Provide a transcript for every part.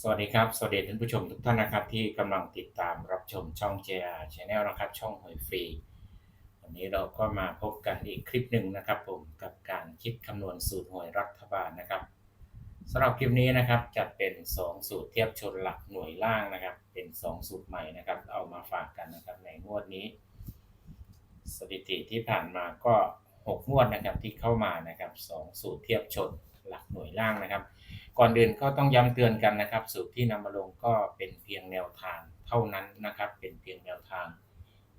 สวัสดีครับ สวัสดีท่านผู้ชมทุกท่านนะครับ ที่กำลังติดตามรับชมช่อง JR Channel นะครับ ช่องหวยฟรี วันนี้เราก็มาพบกันอีกคลิปหนึ่งนะครับ ผมกับการคิดคำนวณสูตรหวยรัฐบาลนะครับสำหรับคลิปนี้นะครับจะเป็น 2 สูตรเทียบชนหลักหน่วยล่างนะครับ เป็น 2 สูตรใหม่นะครับ เอามาฝากกันนะครับในงวดนี้ สถิติที่ผ่านมาก็ 6 งวดนะครับที่เข้ามานะครับ 2 สูตรเทียบชนหลักหน่วยล่างนะครับ ก่อนอื่นก็ต้องย้ำเตือนกันนะครับ สูตรที่นำมาลงก็เป็นเพียงแนวทางเท่านั้นนะครับ เป็นเพียงแนวทาง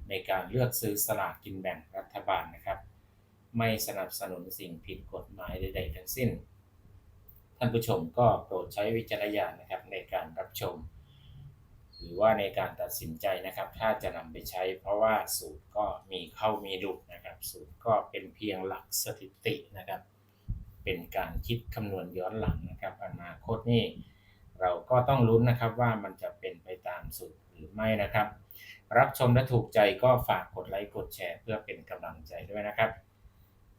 ในการเลือกซื้อสลากกินแบ่งรัฐบาลนะครับ ไม่สนับสนุนสิ่งผิดกฎหมายใด ๆ ทั้งสิ้น ท่านผู้ชมก็โปรดใช้วิจารณญาณนะครับในการรับชม หรือว่าในการตัดสินใจนะครับ ถ้าจะนำไปใช้ เพราะว่าสูตรก็มีเข้ามีหลุดนะครับ สูตรก็เป็นเพียงหลักสถิตินะครับ เป็นการคิดคำนวณย้อนหลังนะครับ อนาคตนี่เราก็ต้องลุ้นนะครับว่ามันจะเป็นไปตามสูตรหรือไม่นะครับ รับชมและถูกใจก็ฝากกดไลค์กดแชร์เพื่อเป็นกำลังใจด้วยนะครับ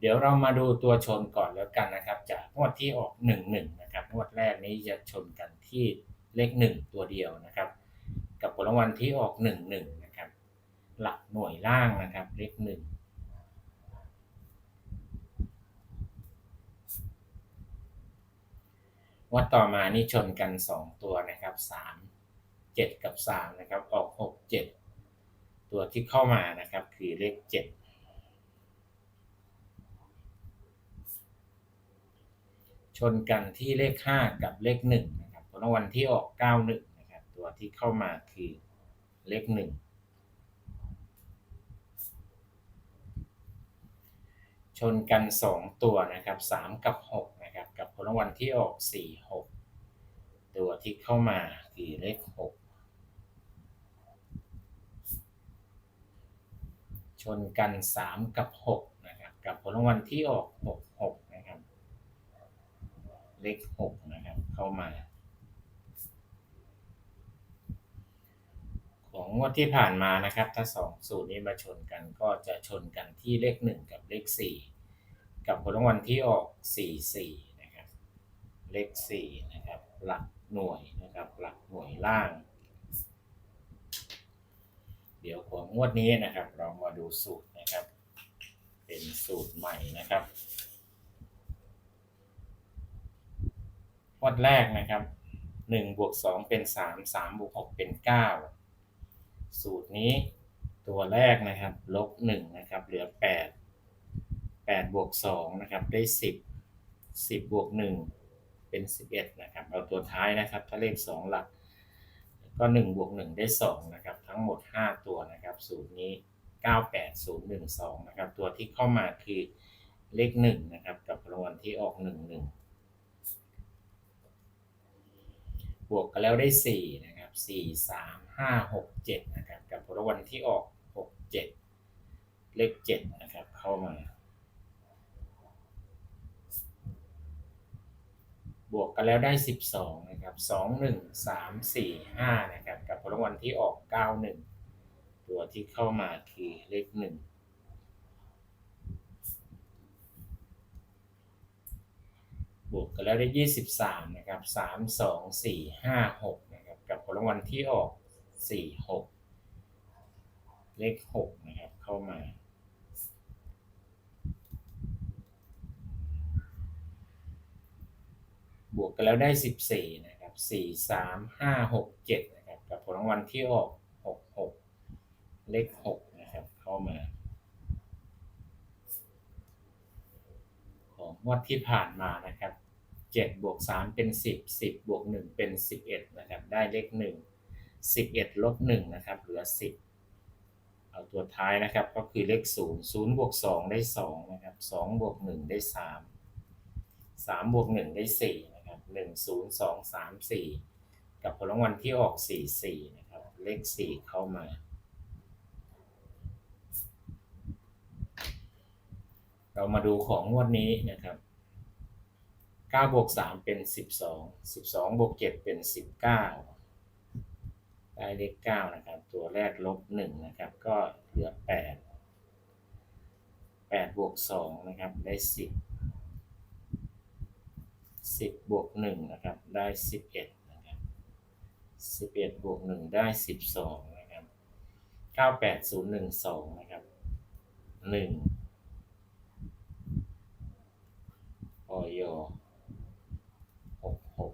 เดี๋ยวเรามาดูตัวชนก่อนแล้วกันนะครับ จากงวดที่ออก 1 1 นะครับงวดแรกนี้จะชนกันที่เลข 1 ตัวเดียวนะครับ กับผลรางวัลที่ออก 1 1 นะครับ หลักหน่วยล่างนะครับเลข1 วัดต่อมานี่ชนกัน 2 ตัวนะครับ 3 7 กับ 3 นะครับ ออก 6 7 ตัวที่เข้ามานะครับ คือเลข 7 ชนกันที่เลข 5 กับเลข1นะครับผลรางวัลที่ออก 91 นะครับ ตัวที่เข้ามาคือเลข 1ชนกัน 2 ตัวนะครับ 3 กับ 6 นะครับกับผลรางวัลที่ออก 4 6 ตัวที่เข้ามาคือเลข 6 ชนกัน 3 กับ 6 นะครับ กับผลรางวัลที่ออก 6 6 นะครับ เลข 6 นะครับ เข้ามา ของงวดที่ผ่านมานะครับ ถ้า 2 สูตรนี้มาชนกันก็จะชนกันที่เลข 1 กับเลข 4กับผลรางวัลที่ออก 4 4 เลข4นะครับ หลักหน่วยนะครับ หลักหน่วยล่าง เดี๋ยวของงวดนี้นะครับ เรามาดูสูตรนะครับ เป็นสูตรใหม่นะครับงวดแรกนะครับ1บวก2เป็น3 3บวก6เป็น9สูตรนี้ตัวแรกนะครับ ลบ1นะครับ เหลือ8 8บวก2นะครับ ได้10 10บวก1 เป็น 11 นะครับ เอาตัวท้ายนะครับ ถ้าเลข 2 หลัก ก็1บวก1ได้ 2 นะครับ ทั้งหมด 5 ตัวนะครับสูตรนี้ 98012 นะครับ ตัวที่เข้ามาคือเลข 1 นะครับ กับรางวัลที่ออก 11บวกกันแล้วได้ 4 นะครับ 4 3 5 6 7 นะครับ กับผลรางวัลที่ออก 6 7 เลข 7 นะครับ เข้ามา บวกกันแล้วได้ 12 นะครับ 2 1 3 4 5 นะครับ กับผลรางวัลที่ออก 9 1 ตัวที่เข้ามาคือเลข 1 บวกกันแล้วได้ 23 นะครับ 3 2 4 5 6 นะครับ กับผลรางวัลที่ออก 4 6 เลข 6 นะครับ เข้ามา บวกกันแล้วได้ 14 นะครับ 4 3 5 6 7 นะครับ กับผลรางวัลที่ออก 6 6 เลข 6 นะครับ เข้ามา ของงวดที่ผ่านมานะครับ 7 บวก 3 เป็น 10 10 บวก 1 เป็น 11 นะครับ ได้เลข 1 11 ลบ 1 นะครับ เหลือ 10 เอาตัวท้ายนะครับ ก็คือเลข 0 0 บวก 2 ได้ 2 นะครับ 2 บวก 1 ได้ 3 3บวก1ได้4 หนะครับ1 0 2 3 4กับผลรางวัลที่ออก4 4นะครับ เลข4เข้ามา เรามาดูของงวดนี้นะครับ9บวก3เป็น12 12บวก7เป็น19ได้เลข9นะครับ ตัวแรกลบ1นะครับ ก็เหลือ8 8บวก2นะครับ ได้10 10 บวก 1 นะครับ ได้ 11 นะครับสิบเอ็ดบวกหนึ่งได้สิบสองนะครับเก้าแปดศูนย์หนึ่งสองนะครับหนึ่งออยหกหก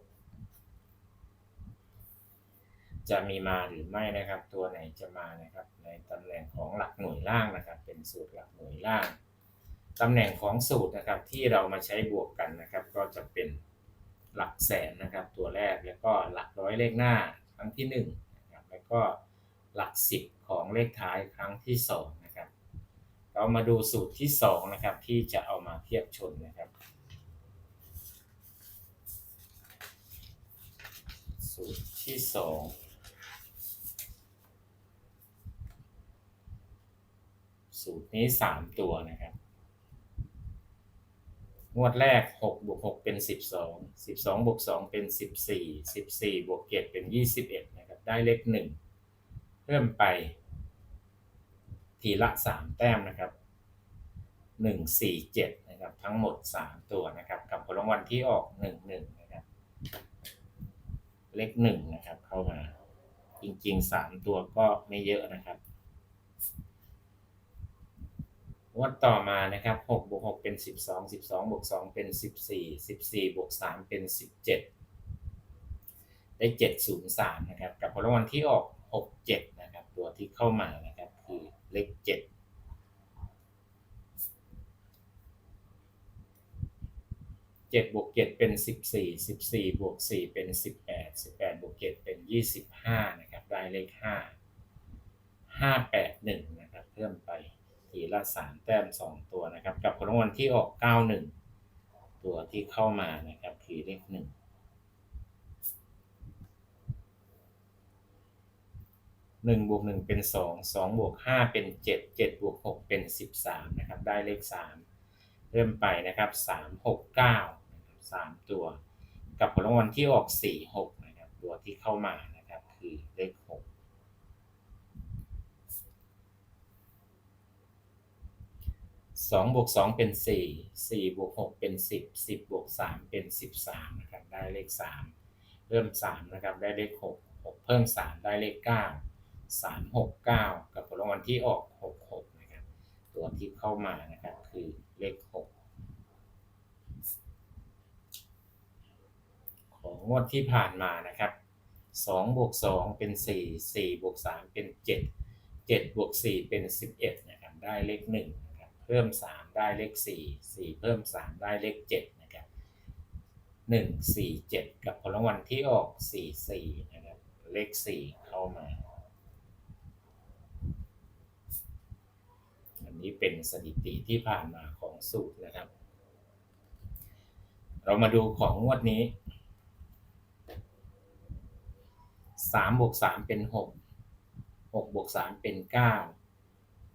จะมีมาหรือไม่นะครับ ตัวไหนจะมานะครับ ในตำแหน่งของหลักหน่วยล่างนะครับ เป็นสูตรหลักหน่วยล่างตำแหน่งของสูตรนะครับที่เรามาใช้บวกกันนะครับ ก็จะเป็น หลักแสนนะครับ ตัวแรกแล้วก็หลักร้อยเลขหน้าครั้งที่หนึ่งนะครับแล้วก็หลักสิบของเลขท้ายครั้งที่สองนะครับ เรามาดูสูตรที่สองนะครับที่จะเอามาเทียบชนนะครับ สูตรที่สองสูตรนี้สามตัวนะครับ งวดแรกหกบวกหกเป็นสิบสองสิบสองบวกสองเป็นสิบสี่สิบสี่บวกเจ็ดเป็นยี่สิบเอ็ดนะครับ ได้เลขหนึ่งเพิ่มไป ทีละสามแต้มนะครับหนึ่งสี่เจ็ดนะครับ ทั้งหมดสามตัวนะครับ กับผลรางวัลที่ออกหนึ่งหนึ่งนะครับ เลขหนึ่งนะครับ เข้ามา จริงๆสามตัวก็ไม่เยอะนะครับ งวดต่อมานะครับหกบวกหกเป็นสิบสองสิบสองบวกสองเป็นสิบสี่สิบสี่บวกสามเป็นสิบเจ็ดได้เจ็ดศูนย์สามนะครับ กับผลรางวัลที่ออกหกเจ็ดนะครับ ตัวที่เข้ามานะครับ คือเลขเจ็ดเจ็ดบวกเจ็ดเป็นสิบสี่สิบสี่บวกสี่เป็นสิบแปดสิบแปดบวกเจ็ดเป็นยี่สิบห้านะครับได้เลขห้าห้าแปดหนึ่งนะครับ เพิ่มไป ทีละสามแต้มสองตัวนะครับ กับผลรางวัลที่ออกเก้าหนึ่งตัวที่เข้ามานะครับคือเลขหนึ่งหนึ่งบวกหนึ่งเป็นสองสองบวกห้าเป็นเจ็ดเจ็ดบวกหกเป็นสิบสามนะครับ ได้เลขสามเริ่มไปนะครับสามหกเก้านะครับสามตัว กับผลรางวัลที่ออกสี่หกนะครับตัวที่เข้ามานะครับ คือเลขหก สองบวกสองเป็นสี่สี่บวกหกเป็นสิบสิบบวกสามเป็นสิบสามนะครับได้เลขสามเริ่มสามนะครับได้เลขหกหกเพิ่มสามได้เลขเก้าสามหกเก้ากับผลรางวัลที่ออกหกหกนะครับตัวที่เข้ามานะครับคือเลขหกของงวดที่ผ่านมานะครับสองบวกสองเป็นสี่สี่บวกสามเป็นเจ็ดเจ็ดบวกสี่เป็นสิบเอ็ดนะครับได้เลขหนึ่ง เพิ่มสามได้เลขสี่สี่เพิ่มสามได้เลขเจ็ดนะครับหนึ่งสี่เจ็ดกับผลรางวัลที่ออกสี่สี่นะครับ เลขสี่เข้ามา อันนี้เป็นสถิติที่ผ่านมาของสูตรนะครับ เรามาดูของงวดนี้สามบวกสามเป็นหกหกบวกสามเป็นเก้า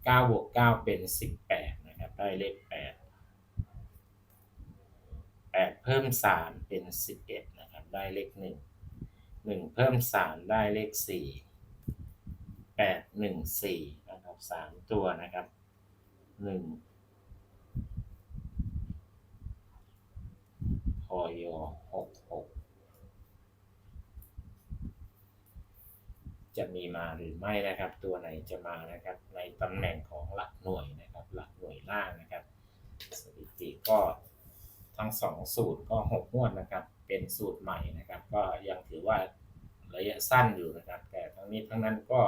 เก้าบวกเก้าเป็นสิบแปด ได้เลขแปดแปดเพิ่มสามเป็นสิบเอ็ดนะครับ ได้เลขหนึ่งหนึ่งเพิ่มสามได้เลขสี่แปดหนึ่งสี่นะครับสามตัวนะครับหนึ่งพอยหกหก จะมีมาหรือไม่นะครับ ตัวไหนจะมานะครับ ในตำแหน่งของหลักหน่วยนะครับ หลักหน่วยล่างนะครับ สถิติก็ทั้งสองสูตรก็หกงวดนะครับ เป็นสูตรใหม่นะครับ ก็ยังถือว่าระยะสั้นอยู่นะครับ แต่ทั้งนี้ทั้งนั้นก็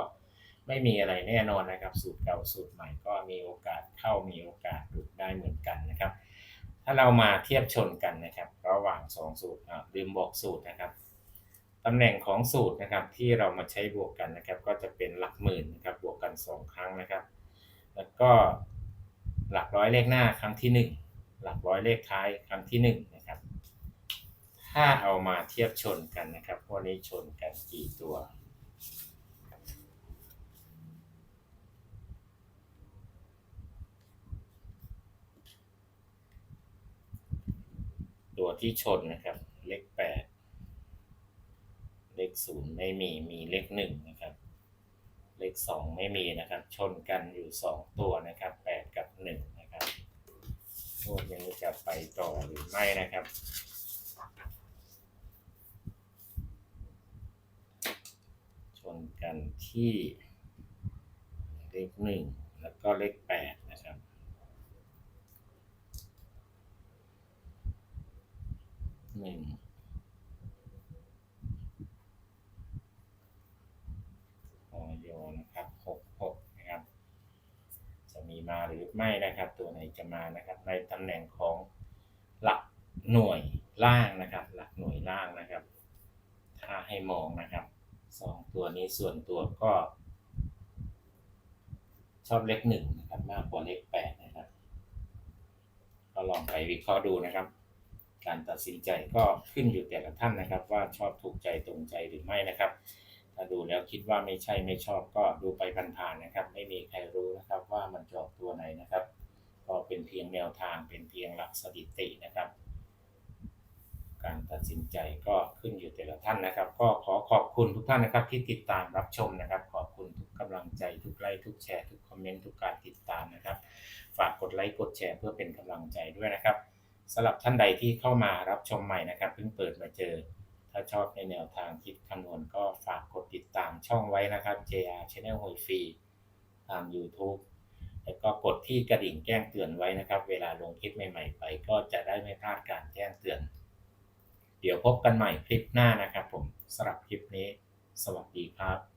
ไม่มีอะไรแน่นอนนะครับ สูตรเก่าสูตรใหม่ก็มีโอกาสเข้ามีโอกาสหลุดได้เหมือนกันนะครับ ถ้าเรามาเทียบชนกันนะครับ ระหว่างสองสูตรอะลืมบอกสูตรนะครับ ตำแหน่งของสูตรนะครับที่เรามาใช้บวกกันนะครับ ก็จะเป็นหลักหมื่นนะครับบวกกัน 2 ครั้งนะครับ แล้วก็หลักร้อยเลขหน้าครั้งที่ 1 หลักร้อยเลขท้ายครั้งที่1นะครับถ้าเอามาเทียบชนกันนะครับพวกนี้ชนกันกี่ตัวตัวที่ชนนะครับ เลขแปด ขศูนย์ไม่มีมีเลขหนึ่งนะครับ เลขสองไม่มีนะครับ ชนกันอยู่สองตัวนะครับแปดกับหนึ่งนะครับพวกนี้จะไปต่อหรือไม่นะครับชนกันที่เลขหนึ่งแล้วก็เลขแปดนะครับ หนึ่งออยนะครับหกหกนะครับ จะมีมาหรือ ไม่นะครับ ตัวไหนจะมานะครับ ในตำแหน่งของหลักหน่วยล่างนะครับ หลักหน่วยล่างนะครับ ถ้าให้มองนะครับสองตัวนี้ส่วนตัวก็ ชอบเลขหนึ่งนะครับ มากกว่าเลขแปดนะครับ ก็ลองไปวิเคราะห์ดูนะครับ การตัดสินใจก็ขึ้นอยู่แต่ละท่านนะครับ ว่าชอบถูกใจตรงใจหรือไม่นะครับ ถ้าดูแล้วคิดว่าไม่ใช่ไม่ชอบก็ดูไปผ่านๆนะครับ ไม่มีใครรู้ ว่ามันจะออกตัวไหนนะครับ ก็เป็นเพียงแนวทางเป็นเพียงหลักสถิตินะครับ การตัดสินใจก็ขึ้นอยู่แต่ละท่านนะครับ ก็ขอขอบคุณทุกท่านนะครับ ที่ติดตามรับชมนะครับ ขอบคุณทุกกำลังใจทุกไลค์ทุกแชร์ทุกคอมเมนต์ทุกการติดตามนะครับ ฝากกดไลค์กดแชร์เพื่อเป็นกำลังใจด้วยนะครับสำหรับท่านใดที่เข้ามารับชมใหม่นะครับเพิ่งเปิดมาเจอ ถ้าชอบในแนวทางคิดคำนวณก็ฝากกดติดตามช่องไว้นะครับ JR Channel หวยฟรี ตาม YouTube แล้วก็กดที่กระดิ่งแจ้งเตือนไว้นะครับ เวลาลงคลิปใหม่ๆไป ก็จะได้ไม่พลาดการแจ้งเตือน เดี๋ยวพบกันใหม่คลิปหน้านะครับผมสำหรับคลิปนี้ สวัสดีครับ